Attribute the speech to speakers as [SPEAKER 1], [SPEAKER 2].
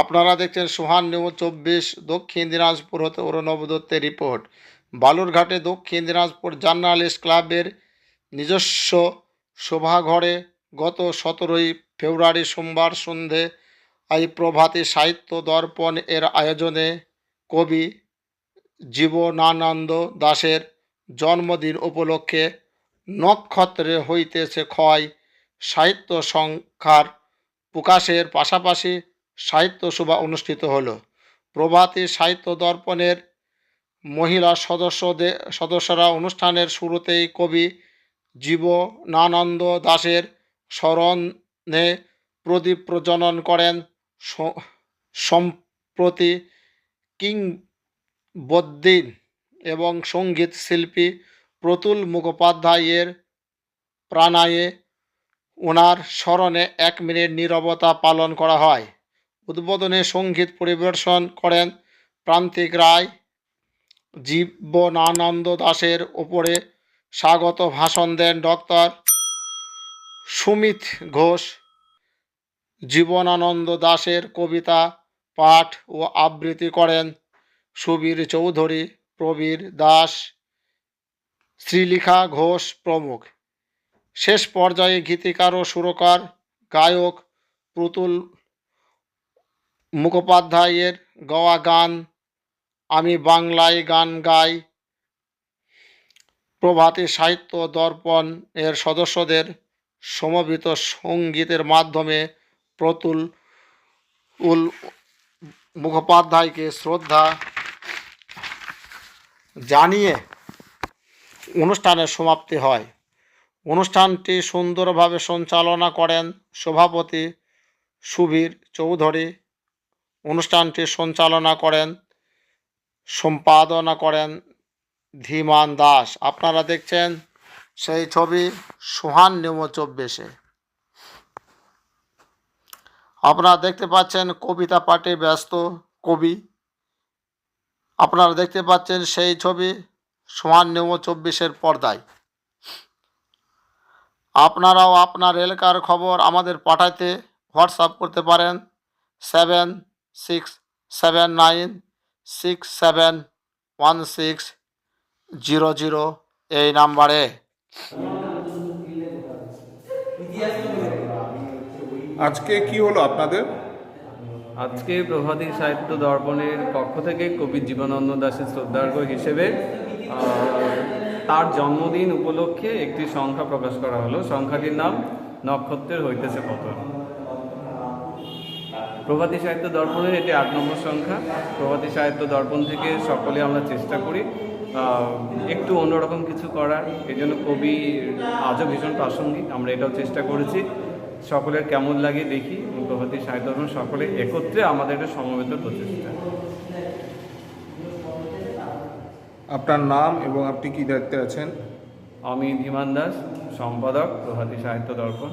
[SPEAKER 1] আপনারা দেখছেন সোহান নিউজ চব্বিশ, দক্ষিণ দিনাজপুর হতে অরুণব দত্তের রিপোর্ট। বালুরঘাটে দক্ষিণ দিনাজপুর জার্নালিস্ট ক্লাবের নিজস্ব সভাঘরে গত সতেরোই ফেব্রুয়ারি সোমবার সন্ধে এই প্রভাতী সাহিত্য দর্পণ এর আয়োজনে কবি জীবনানন্দ দাশের জন্মদিন উপলক্ষে নক্ষত্রে হইতেছে ক্ষয় সাহিত্য সংখ্যার প্রকাশের পাশাপাশি সাহিত্য সভা অনুষ্ঠিত হলো। প্রভাতী সাহিত্য দর্পণের মহিলা সদস্যদের সদস্যরা অনুষ্ঠানের শুরুতেই কবি জীবনানন্দ দাশের স্মরণে প্রদীপ প্রজনন করেন। সম্প্রতি কিংবদ্দিন এবং সংগীত শিল্পী প্রতুল মুখোপাধ্যায়ের প্রাণায়ে ওনার স্মরণে এক মিনিট নীরবতা পালন করা হয়। উদ্বোধনে সংগীত পরিবেশন করেন প্রান্তিক রায়। জীবনানন্দ দাশের ওপরে স্বাগত ভাষণ দেন ডক্টর সুমিত ঘোষ। জীবনানন্দ দাশের কবিতা, পাঠ ও আবৃত্তি করেন সুবীর চৌধুরী, প্রবীর দাস, শ্রীলিখা ঘোষ প্রমুখ। শেষ পর্যায়ে গীতিকার ও সুরকার, গায়ক প্রতুল মুখোপাধ্যায়ের গাওয়া গান, আমি বাংলায় গান গাই। প্রভাতী সাহিত্য দর্পণ এর সদস্যদের সমবেত সঙ্গীতের মাধ্যমে প্রতুল উল মুখোপাধ্যায়কে শ্রদ্ধা জানিয়ে অনুষ্ঠানের সমাপ্তি হয়। অনুষ্ঠানটি সুন্দরভাবে সঞ্চালনা করেন সভাপতি সুবীর চৌধুরী। অনুষ্ঠানটি সঞ্চালনা করেন, সম্পাদনা করেন ধীমান দাস। আপনারা দেখছেন সেই ছবি সুহান নিউজ চব্বিশে। আপনারা দেখতে পাচ্ছেন কবিতা পাঠে ব্যস্ত কবি। আপনারা দেখতে পাচ্ছেন সেই ছবি সোহান নিউজ চব্বিশের পর্দায়। আপনারাও আপনার এলাকার খবর আমাদের পাঠাতে হোয়াটসঅ্যাপ করতে পারেন, seven six seven nine six seven one six zero zero এই নাম্বারে।
[SPEAKER 2] আজকে কি হলো আপনাদের?
[SPEAKER 3] আজকে প্রভাতী সাহিত্য দর্পণের পক্ষ থেকে কবি জীবনানন্দ দাসের শ্রদ্ধার্ঘ হিসেবে তার জন্মদিন উপলক্ষে একটি সংখ্যা প্রকাশ করা হলো। সংখ্যাটির নাম নক্ষত্রের হইতেছে পতন। প্রভাতী সাহিত্য দর্পণের এটি আট নম্বর সংখ্যা। প্রভাতী সাহিত্য দর্পণ থেকে সকলে আমরা চেষ্টা করি একটু অন্যরকম কিছু করার। এই জন্য কবি আজও ভীষণ প্রাসঙ্গিক আমরা এটাও চেষ্টা করেছি। সকলের কেমন লাগে দেখি প্রভাতী সাহিত্য দর্পণ সকলে একত্রে আমাদের একটা সমবেত প্রচেষ্টা।
[SPEAKER 2] আপনার নাম এবং আপনি কি দায়িত্বে আছেন?
[SPEAKER 3] আমি ধীমান দাস সম্পাদক প্রভাতী সাহিত্য দর্পণ।